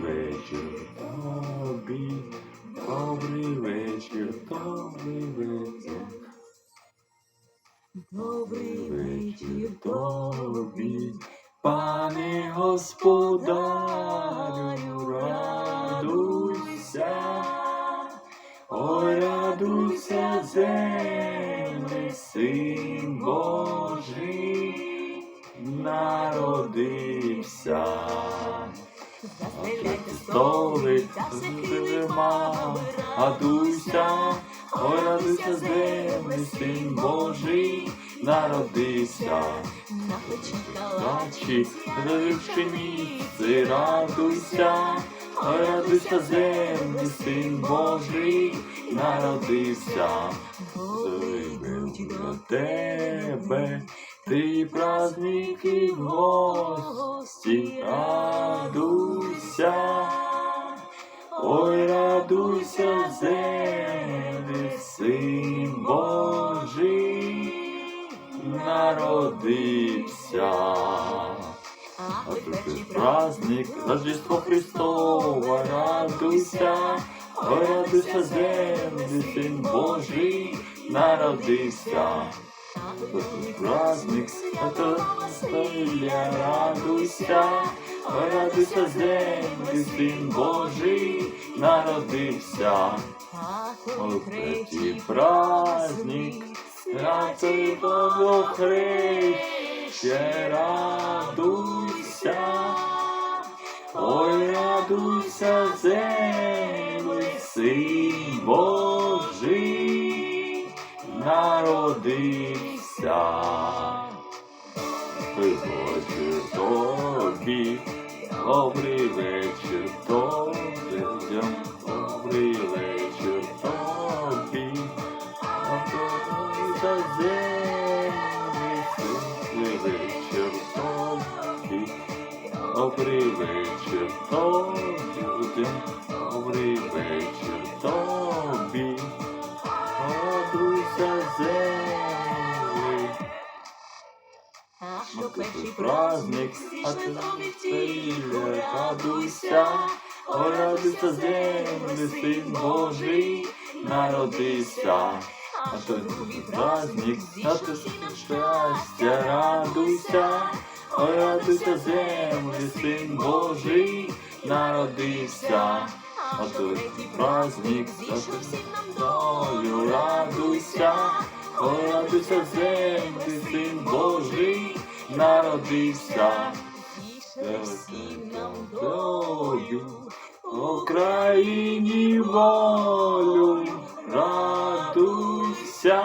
вечір тобі, добрий вечір, добрий вечір. Добрий Вечір тобі, пане господарю, радуйся, ой, радуйся, землі, син Божий, народився. Застріляйте Столи, та всіх зима, радуйся, ой, радуйся, землі, син Божий, народився. На Плачі, калачі, пшениці, радуйся, ой, радуйся, землі, син Божий, народився. Зливив до тебе, ти праздники в гості, радуйся, ой, радуйся, землі, син Божий, народився. а тут праздник, Рождество Христово, радуйся, ой, радуйся, землі, син Божий, народився. Праздник, стоїля, радуйся, радуйся, землі, син Божий, народився. Ой, третій праздник, Святий Богу Хрище, радуйся, ой, радуйся, землі, син народився. Вечір тобі, добрий вечір тобі, добрий вечір тобі. За землі світлий вечір тобі, добрий вечір тобі, Перший праздник, стоїля, радуйся, о, радуйся землі, син Божий, народився. А то другий праздник, а ти щастя, радуйся, о, радуйся землі, син Божий, народився. А то праздник, а ти долю, радуйся, о, радуйся землі, син Божий, народився. Тише всім нам Долю, Україні волю, радуйся,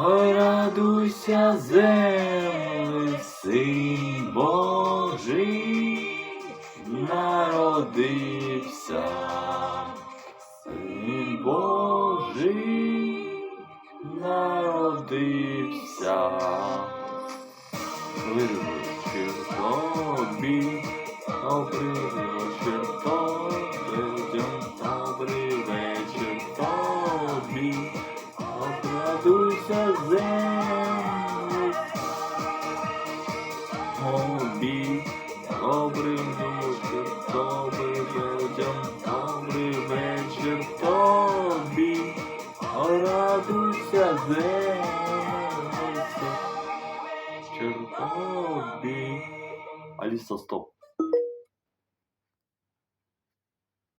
ой, радуйся, землі, син Божий, народився, Вечір тобі, добрий вечір тобі, черта, убей. Алиса, стоп.